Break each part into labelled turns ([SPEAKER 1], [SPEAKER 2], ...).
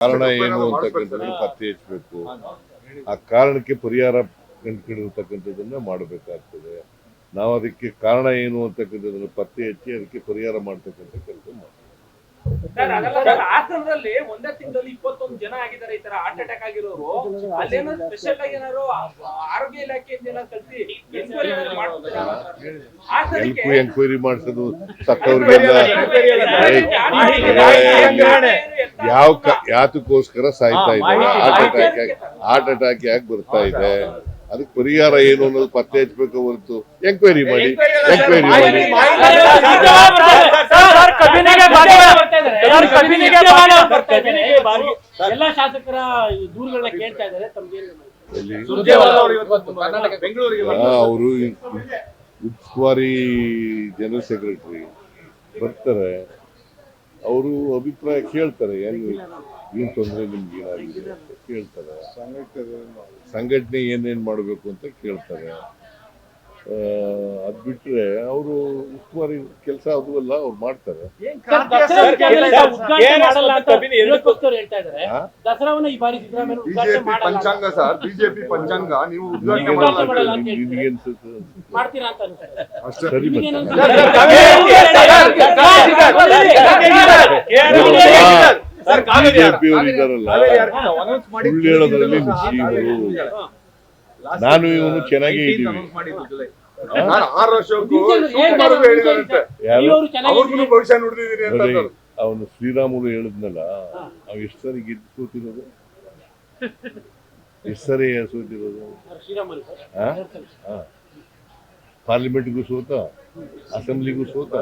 [SPEAKER 1] ಕಾರಣ ಏನು ಅಂತಕ್ಕಂಥದ್ದನ್ನು ಪತ್ತೆ ಹಚ್ಚಬೇಕು ಆ ಕಾರಣಕ್ಕೆ ಪರಿಹಾರ ಕಂಡುಕೊಂಡಿರ್ತಕ್ಕಂಥದ್ದನ್ನ ಮಾಡಬೇಕಾಗ್ತದೆ ನಾವು ಅದಕ್ಕೆ ಕಾರಣ ಏನು ಅಂತಕ್ಕಂಥದ್ದನ್ನು ಪತ್ತೆ ಹಚ್ಚಿ ಅದಕ್ಕೆ ಪರಿಹಾರ ಮಾಡ್ತಕ್ಕಂಥ ಕೆಲಸ ಮಾಡ್ತೀವಿ
[SPEAKER 2] ಸರ್ ಅದಲ್ಲ ಸರ್ ಆಶ್ರಮದಲ್ಲಿ ಒಂದೇ ತಿಂಗಳಲ್ಲಿ ಇಪ್ಪತ್ತೊಂದು ಜನ ಆಗಿದ್ದಾರೆ ಈ ತರ ಹಾರ್ಟ್ ಅಟ್ಯಾಕ್ ಆಗಿರೋರು ಅಲ್ಲೇನೋ ಸ್ಪೆಷಲ್ ಆಗಿ ಏನಾದ್ರು ಆರೋಗ್ಯ ಇಲಾಖೆಯಿಂದ ಕಲ್ಸಿ
[SPEAKER 1] ಎಂಕ್ವೈರಿ ಮಾಡಿಸೋದು ಸತ್ತವ್ರಿಗೆಲ್ಲ ಯಾವ ಯಾತಕ್ಕೋಸ್ಕರ ಸಾಯ್ತಾ ಇದೆ ಹಾರ್ಟ್ ಅಟ್ಯಾಕ್ ಹಾರ್ಟ್ ಅಟ್ಯಾಕ್ ಯಾಕೆ ಬರ್ತಾ ಇದೆ. ಅದಕ್ಕೆ ಪರಿಹಾರ ಏನು ಅನ್ನೋದು ಪತ್ತೆ ಹಚ್ಬೇಕು ಹೊರತು ಎಂಕ್ವೈರಿ ಮಾಡಿ. ಎಂಕ್ವೈರಿ ಮಾಡಿ.
[SPEAKER 3] ಎಲ್ಲ ಶಾಸಕರ ದೂರುಗಳನ್ನ ಕೇಳ್ತಾ ಇದ್ದಾರೆ.
[SPEAKER 4] ಅವರು
[SPEAKER 1] ಉಸ್ತುವಾರಿ ಜನರಲ್ ಸೆಕ್ರೆಟರಿ ಬರ್ತಾರೆ. ಅವರು ಅಭಿಪ್ರಾಯ ಕೇಳ್ತಾರೆ ಏನು ಏನ್ ತೊಂದರೆ ನಿಮ್ಗೆ ಏನಾಗಿದೆ ಅಂತ ಕೇಳ್ತಾರೆ. ಸಂಘಟನೆ ಏನೇನ್ ಮಾಡಬೇಕು ಅಂತ ಕೇಳ್ತಾರೆ. ಆ, ಅದ್ ಬಿಟ್ರೆ ಅವರು ಉಸ್ತುವಾರಿ ಕೆಲಸ ಅದು ಅಲ್ಲ ಅವ್ರು ಮಾಡ್ತಾರೆ.
[SPEAKER 3] ಸರ್, ದಸರಾ ಉದ್ಘಾಟನೆ ಉದ್ಘಾಟನೆ ಮಾಡಲ್ಲ ಅಂತ
[SPEAKER 4] ಕಬ್ಬಿನಿ
[SPEAKER 3] ಹೇಳ್ತಾ ಇದ್ದಾರೆ
[SPEAKER 1] ಆ?
[SPEAKER 3] ಈ ಬಾರಿ ಸಿದ್ದರಾಮಯ್ಯ ಉದ್ಘಾಟನೆ
[SPEAKER 5] ಬಿಜೆಪಿ ಪಂಚಾಂಗ ಸರ್ ಬಿಜೆಪಿ ಪಂಚಾಂಗ ನೀವು ಉದ್ಘಾಟನೆ
[SPEAKER 1] ಹೇಳೋದ್ರಲ್ಲಿ ನಾನು ಇವನು ಚೆನ್ನಾಗೇ ಇದ್ದೀವಿ. ಅವನು ಶ್ರೀರಾಮುಲು ಹೇಳಿದ್ನಲ್ಲ ಅವ್ ಎಷ್ಟು ಸರಿ. ಗೆದ್ದು ಸೋತಿರೋದು ಎಷ್ಟು ಸರಿ. ಸೋತಿರೋದು
[SPEAKER 3] ಶ್ರೀರಾಮನ್ ಸರ್
[SPEAKER 1] ಆ? ಆ. ಪಾರ್ಲಿಮೆಂಟ್ಗೂ ಸೋತ ಅಸೆಂಬ್ಲಿಗೂ ಸೋತ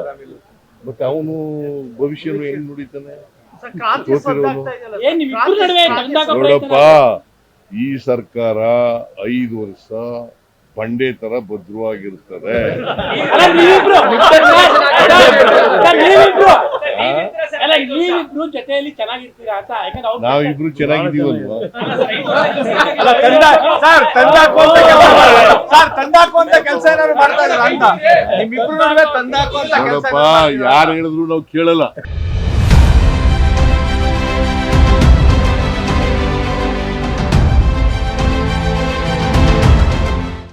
[SPEAKER 1] ಮತ್ತೆ ಅವನು ಭವಿಷ್ಯನು ಹೆಂಗ್ ನುಡಿತಾನೆ? ನೋಡಪ್ಪ ಈ ಸರ್ಕಾರ ಐದು ವರ್ಷ ಬಂಡೆ ತರ ಭದ್ರವಾಗಿರ್ತದೆ
[SPEAKER 3] ನೀವಿಬ್ರು ಜೊತೆಯಲ್ಲಿ ಚೆನ್ನಾಗಿರ್ತೀರಾ ಅಂತ ಯಾಕಂದ್ರೆ ಅವ್ರು
[SPEAKER 1] ನಾವಿಬ್ರು ಚೆನ್ನಾಗಿದೀವಲ್ವಾ
[SPEAKER 4] ಅಲ್ಲ ಸರ್ ಕೆಲಸ ಸರ್ ತಂದಾಕು ಅಂತ ಕೆಲಸ ಏನಾದ್ರು ಮಾಡ್ತಾ ಇದಾರ ಅಂತ? ನಿಮ್ಮಿಬ್ರು ಕೆಲಸ
[SPEAKER 1] ನೋಡಪ್ಪ ಯಾರು ಹೇಳಿದ್ರು ನಾವು ಕೇಳಲ್ಲ.